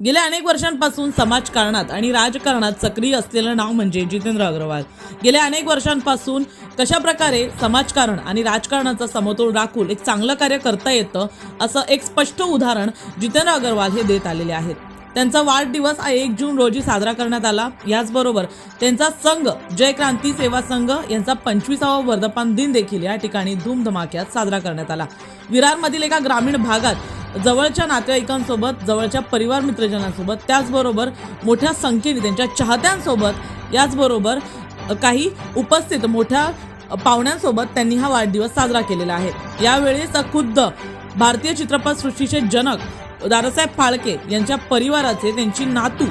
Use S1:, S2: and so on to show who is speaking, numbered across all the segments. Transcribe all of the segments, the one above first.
S1: गेल्या अनेक वर्षांपासून समाजकारणात आणि राजकारणात सक्रिय असलेलं नाव म्हणजे जितेंद्र अग्रवाल. गेल्या अनेक वर्षांपासून कशाप्रकारे समाजकारण आणि राजकारणाचा समतोल राखून एक चांगलं कार्य करता येतं असं एक स्पष्ट उदाहरण जितेंद्र अग्रवाल हे देत आलेले आहेत. त्यांचा वाढदिवस हा एक जून रोजी साजरा करण्यात आला. याचबरोबर त्यांचा संघ जय क्रांती सेवा संघ यांचा पंचवीसावा वर्धापन दिन देखील या ठिकाणी धूमधमाक्यात साजरा करण्यात आला. विरारमधील एका ग्रामीण भागात जवळच्या नातेवाईकांसोबत जवळच्या परिवार मित्रजनांसोबत त्याचबरोबर मोठ्या संख्येने त्यांच्या चाहत्यांसोबत याचबरोबर काही उपस्थित मोठ्या पाहुण्यांसोबत त्यांनी हा वाढदिवस साजरा केलेला आहे. यावेळेस खुद्द भारतीय चित्रपटसृष्टीचे जनक दादासाहेब फाळके यांच्या परिवाराचे त्यांची नातू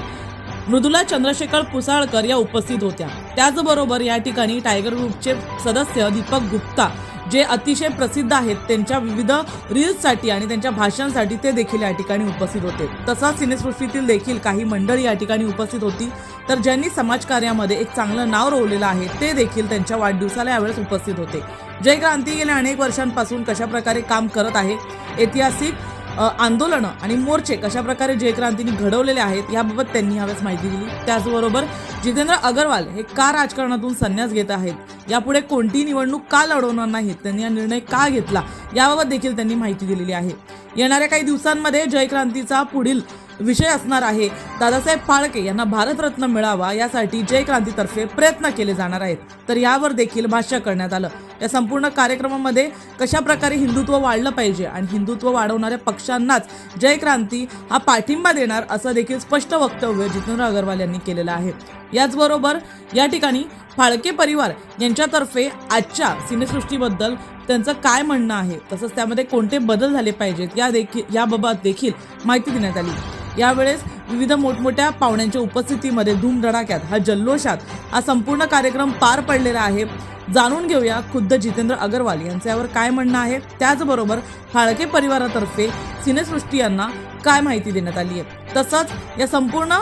S1: मृदुला चंद्रशेखर पुसाळकर या उपस्थित होत्या. त्याचबरोबर या ठिकाणी टायगर ग्रुपचे सदस्य दीपक गुप्ता जे अतिशय प्रसिद्ध आहेत त्यांच्या विविध रील्ससाठी आणि त्यांच्या भाषणांसाठी ते देखील या ठिकाणी उपस्थित होते. तसाच सिनेसृष्टीतील देखील काही मंडळी या ठिकाणी उपस्थित होती. तर ज्यांनी समाजकार्यामध्ये एक चांगलं नाव रोवलेलं आहे ते देखील त्यांच्या वाढदिवसाला यावेळेस उपस्थित होते. जय क्रांती गेल्या अनेक वर्षांपासून कशा प्रकारे काम करत आहे ऐतिहासिक आंदोलनं आणि मोर्चे कशा प्रकारे जयक्रांतीने घडवलेले आहेत याबाबत त्यांनी यावेळेस माहिती दिली. त्याचबरोबर जितेंद्र अगरवाल हे का राजकारणातून संन्यास घेत आहेत? यापुढे कोणतीही निवडणूक का लढवणार नाहीत? त्यांनी हा निर्णय का घेतला? याबाबत देखील त्यांनी माहिती दिलेली आहे. येणाऱ्या काही दिवसांमध्ये जयक्रांतीचा पुढील विषय असणार आहे. दादासाहेब फाळके यांना भारतरत्न मिळावा यासाठी जय क्रांतीतर्फे प्रयत्न केले जाणार आहेत. तर यावर देखील भाष्य करण्यात आलं. या संपूर्ण कार्यक्रमामध्ये कशा प्रकारे हिंदुत्व वाढलं पाहिजे आणि हिंदुत्व वाढवणाऱ्या पक्षांनाच जय क्रांती हा पाठिंबा देणार असं देखील स्पष्ट वक्तव्य जितेंद्र अगरवाल यांनी केलेलं आहे. याचबरोबर या ठिकाणी फाळके परिवार यांच्यातर्फे आजच्या सिनेसृष्टीबद्दल त्यांचं काय म्हणणं आहे तसंच त्यामध्ये कोणते बदल झाले पाहिजेत या देखील याबाबत देखील माहिती देण्यात आली. यावेळेस विविध मोठमोठ्या पाहुण्यांच्या उपस्थितीमध्ये धूमधडाक्यात हा जल्लोषात हा संपूर्ण कार्यक्रम पार पडलेला आहे. जाणून घेऊया खुद्द जितेंद्र अगरवाल यांचं यावर काय म्हणणं आहे. त्याचबरोबर फाळके परिवारातर्फे सिनेसृष्टी यांना काय माहिती देण्यात आली आहे. तसंच या संपूर्ण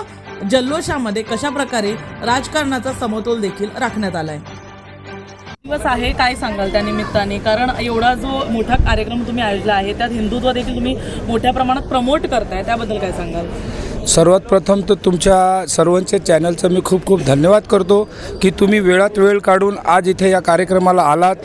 S1: जल्लोषामध्ये कशा प्रकारे राजकारणाचा समतोल देखील राखण्यात आला आहे दिवस आहे काय सांगाल त्या निमित्ताने? कारण एवढा जो मोठा कार्यक्रम तुम्ही आयोजला आहे त्यात हिंदुत्व देखील तुम्ही मोठ्या प्रमाणात प्रमोट करताय त्याबद्दल काय सांगाल?
S2: सर्वात प्रथम तर तुमच्या सर्वांच्या चॅनलचं मी खूप खूप धन्यवाद करतो की तुम्ही वेळात वेळ काढून आज इथे या कार्यक्रमाला आलात.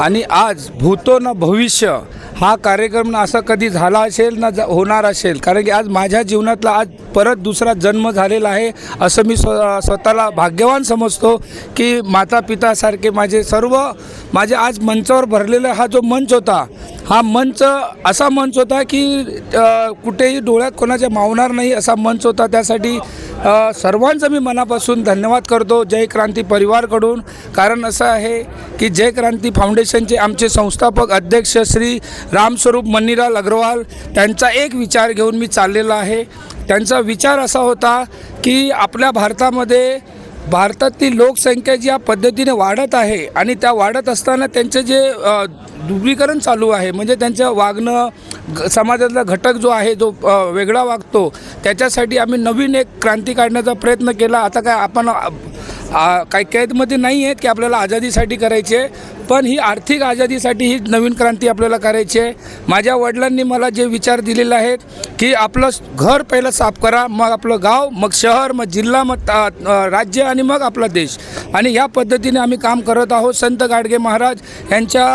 S2: आणि आज भूतो ना भविष्य हा कार्यक्रम असा कधी झाला असेल ना ज- होणार असेल. कारण की आज माझ्या जीवनातला आज परत दुसरा जन्म झालेला आहे असं मी स्व स्वतःला भाग्यवान समजतो की माता पितासारखे माझे सर्व माझे आज मंचावर भरलेला हा जो मंच होता हा मंच असा मंच होता की कुठेही डोळ्यात कोणाच्या मावणार नाही असा मंच होता. त्यासाठी सर्वांचं मी मनापासून धन्यवाद करतो जय क्रांती परिवारकडून. कारण असं आहे की जय क्रांती फाउंडेशनचे आमचे संस्थापक अध्यक्ष श्री रामस्वरूप मन्नीलाल अग्रवाल त्यांचा एक विचार घेऊन मी चाललेला आहे. त्यांचा विचार असा होता की आपल्या भारतामध्ये भारतातली लोकसंख्या ज्या पद्धतीने वाढत आहे आणि त्या वाढत असताना त्यांचे जे अ, दुबळीकरण चालू आहे म्हणजे त्यांचं वागणं समाजातला घटक जो आहे जो वेगळा वागतो त्याच्यासाठी आम्ही नवीन एक क्रांती काढण्याचा प्रयत्न केला. आता काय आपण काही कैदमध्ये नाही आहेत की आपल्याला आझादीसाठी करायचे पण ही आर्थिक आझादीसाठी ही नवीन क्रांती आपल्याला करायची आहे. माझ्या वडिलांनी मला जे विचार दिलेले आहेत की आपलं घर पहिलं साफ करा मग आपलं गाव मग शहर मग जिल्हा मग ता- राज्य आणि मग आपला देश. आणि ह्या पद्धतीने आम्ही काम करत आहोत. संत गाडगे महाराज यांच्या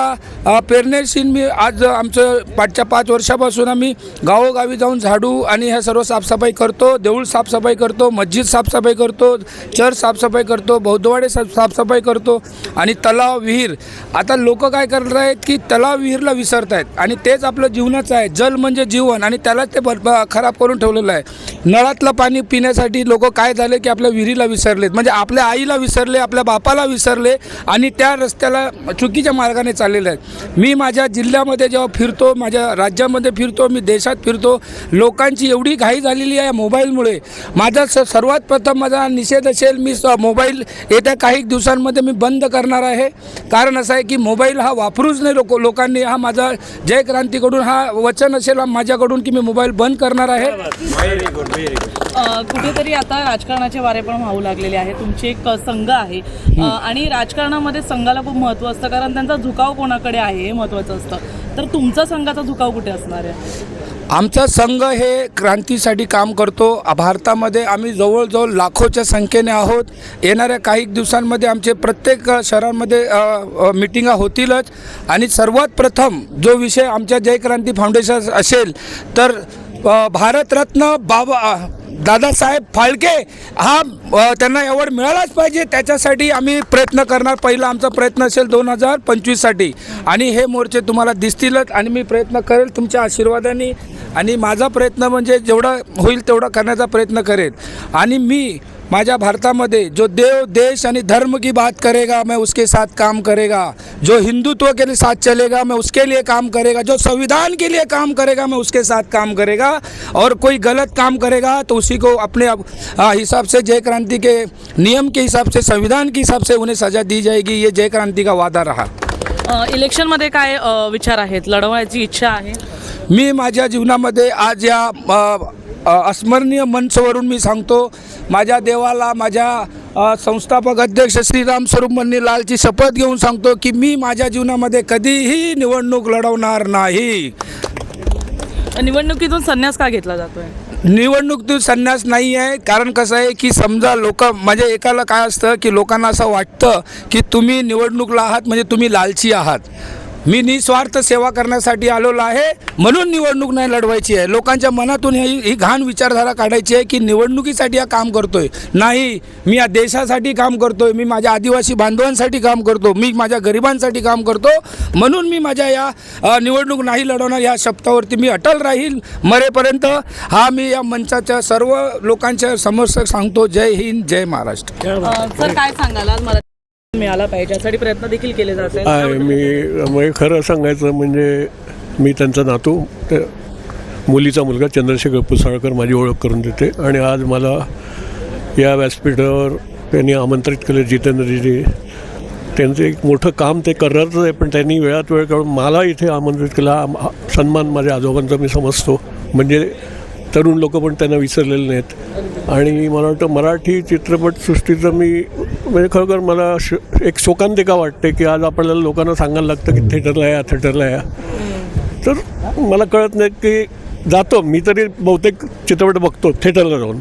S2: अ, प्रेरणेशीन मी आज आमचं पाठच्या पाच वर्षापासून आम्ही गावोगावी जाऊन झाडू आणि ह्या सर्व साफसफाई करतो देऊळ साफसफाई करतो मस्जिद साफसफाई करतो चर्च साफसफाई करतो बौद्धवाडे साफ साफसफाई करतो आणि तलाव विहीर आता लोक काय करत आहेत की तलाव विहीरला विसरत आहेत आणि तेच आपलं जीवनाचं आहे. जल म्हणजे जीवन आणि त्यालाच ते ब- खराब करून ठेवलेलं आहे. नळातलं पाणी पिण्यासाठी लोक काय झाले की आपल्या विहिरीला विसरलेत. म्हणजे आपल्या आईला विसरले आपल्या बापाला विसरले आणि त्या रस्त्याला चुकीच्या मार्गाने चाललेले आहेत. मी माझ्या जिल्ह्यामध्ये जेव्हा फिरतो माझ्या राज्यामध्ये फिरतो मी देशात फिरतो लोकांची एवढी घाई झालेली आहे मोबाईलमुळे. माझा स सर्वात प्रथम माझा निषेध असेल मी स मोबाईल येत्या काही दिवसांमध्ये मी बंद करणार आहे. कारण असं आहे की मोबाईल हा वापरूच नाही लोक लोकांनी. हा माझा जय क्रांतीकडून हा वचन असेल माझ्याकडून की मी मोबाईल बंद करणार आहे.
S1: कुठेतरी आता राजकारणाचे वारे पण वाहू लागलेले आहे तुमची एक संघ आहे. आणि राजकारणामध्ये संघाला खूप महत्त्व असतं कारण त्यांचा झुकाव कोणाकडे आहे हे महत्त्वाचं असतं. तर तुमचा संघाचा झुकाव कुठे असणार आहे?
S2: आमचा संघ हे क्रांतीसाठी काम करतो. भारतामध्ये आम्ही जवळजवळ लाखोच्या संख्येने आहोत. येणाऱ्या काही दिवसांमध्ये आमचे प्रत्येक शहरांमध्ये मिटिंगा होतीलच. आणि सर्वात प्रथम जो विषय आमच्या जयक्रांती फाउंडेशन असेल तर भारतरत्न बाबा दादासाहेब फाळके हा त्यांना अवॉर्ड मिळालाच पाहिजे. त्याच्यासाठी आम्ही प्रयत्न करणार. पहिला आमचा प्रयत्न असेल दोन हजार पंचवीससाठी. आणि हे मोर्चे तुम्हाला दिसतीलच आणि मी प्रयत्न करेल तुमच्या आशीर्वादाने. आणि माझा प्रयत्न म्हणजे जेवढा होईल तेवढा करण्याचा प्रयत्न करेल. आणि मी माझ्या भारतामध्ये जो देव देश आणि धर्म की बात करेगा मैं उसके साथ काम करेगा. जो हिंदुत्व के लिए साथ चलेगा मैं उसके लिए काम करेगा. जो संविधान के लिए काम करेगा मैं उसके साथ काम करेगा. और कोई गलत काम करेगा तो उसी को अपने हिसाब से जय क्रांति के नियम के हिसाब से संविधान के हिसाब से उन्हें सज़ा दी जाएगी. ये जय क्रांति का वादा रहा.
S1: इलेक्शनमध्ये काय अ, विचार आहेत? लढवण्याची इच्छा आहे?
S2: मी माझ्या जीवनामध्ये आज या अस्मरणीय मंचवरून मी सांगतो माझ्या देवाला माझ्या संस्थापक अध्यक्ष श्रीराम स्वरूप मन्नीलालची शपथ घेऊन सांगतो की मी माझ्या जीवनामध्ये कधीही निवडणूक लढवणार नाही.
S1: निवडणुकीतून संन्यास का घेतला जातोय?
S2: निवडणूक संन्यास नाही आहे कारण कसं आहे की समजा लोक म्हणजे एकाला काय असतं की लोकांना असं वाटतं की तुम्ही निवडणूकला आहात म्हणजे तुम्ही लालची आहात. मी निस्वार्थ सेवा करण्यासाठी आलेलो आहे. म्हणून निवडणूक नाही लढवायची आहे. लोकांच्या मनातून ही ही घाण विचारधारा काढायची आहे की निवडणुकीसाठी हा काम करतोय. नाही मी या देशासाठी काम करतोय. मी माझ्या आदिवासी बांधवांसाठी काम करतो. मी माझ्या गरिबांसाठी काम करतो. म्हणून मी माझ्या या निवडणूक नाही लढवणार या शब्दावरती मी अटल राहील मरेपर्यंत. हा मी या मंचाच्या सर्व लोकांच्या समोर सांगतो. जय हिंद जय महाराष्ट्र.
S1: सर काय सांगाल? मला मिळाला पाहिजे यासाठी प्रयत्न देखील केले जात
S3: आहे मी म्हणजे खरं सांगायचं म्हणजे मी त्यांचा नातू ते मुलीचा मुलगा चंद्रशेखर पुसाळकर माझी ओळख करून देते. आणि आज मला या व्यासपीठावर त्यांनी आमंत्रित केलं जितेंद्रजी त्यांचं एक मोठं काम ते करतच आहे पण त्यांनी वेळात वेळ काढून मला इथे आमंत्रित केला. सन्मान माझ्या आजोबांचा मी समजतो. म्हणजे तरुण लोक पण त्यांना विसरलेले नाहीत. आणि मला वाटतं मराठी चित्रपटसृष्टीचं मी म्हणजे खरोखर मला श एक शोकांतिका वाटते की आज आपल्याला लोकांना सांगायला लागतं की थिएटरला या थिएटरला या. तर मला कळत नाही की जातो. मी तरी बहुतेक चित्रपट बघतो थिएटरला जाऊन.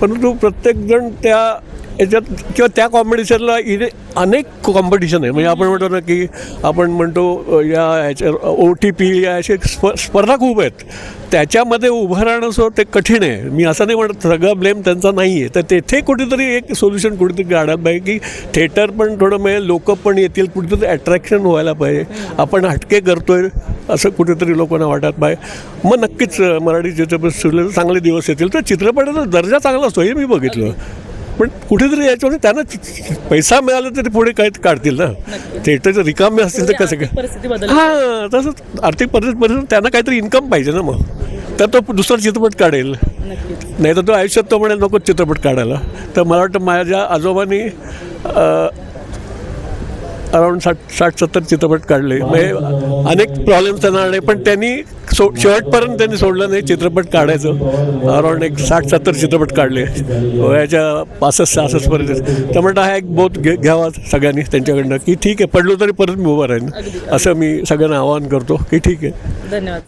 S3: परंतु प्रत्येकजण त्या याच्यात किंवा त्या कॉम्पिटिशनला इथे अनेक कॉम्पिटिशन आहे. म्हणजे आपण म्हणतो ना की आपण म्हणतो या ह्याच्या ओ टी पी या असे स्प स्पर्धा खूप आहेत. त्याच्यामध्ये उभं राहणं सो ते कठीण आहे. मी असं नाही म्हणत सगळा ब्लेम त्यांचा नाही आहे तर तेथे कुठेतरी एक सोल्युशन कुठेतरी काढायला पाहिजे की थिएटर पण थोडं म्हणजे लोक पण येतील कुठेतरी अट्रॅक्शन व्हायला पाहिजे. आपण हटके करतोय असं कुठेतरी लोकांना वाटत पाहिजे मग नक्कीच मराठी चित्रपट चांगले दिवस येतील. तर चित्रपटाचा दर्जा चांगला असतो हे मी बघितलं. पण कुठेतरी याच्यावर त्यांना पैसा मिळाला तरी पुढे काय काढतील ना? थिएटरचे रिकामे असतील तर कसं काय? हां तसंच आर्थिक परिस्थिती त्यांना काहीतरी इन्कम पाहिजे ना मग. तर तो दुसरा चित्रपट काढेल. नाही तर तो आयुष्यात तो म्हणेल नको चित्रपट काढायला. तर मला वाटतं माझ्या आजोबांनी अराऊंड साठ साठ सत्तर चित्रपट काढले. म्हणजे अनेक प्रॉब्लेम्स त्यांना आले पण त्यांनी सो शेवटपर्यंत त्यांनी सोडलं नाही चित्रपट काढायचं. अराऊंड एक साठ सत्तर चित्रपट काढले. वयाच्या पासष्ट सहासष्टपर्यंत तर म्हणतं हा एक बोध घे घ्यावा सगळ्यांनी त्यांच्याकडनं की ठीक आहे पडलो तरी परत मी उभं राहीन. असं मी सगळ्यांना आवाहन करतो की ठीक आहे.
S1: धन्यवाद.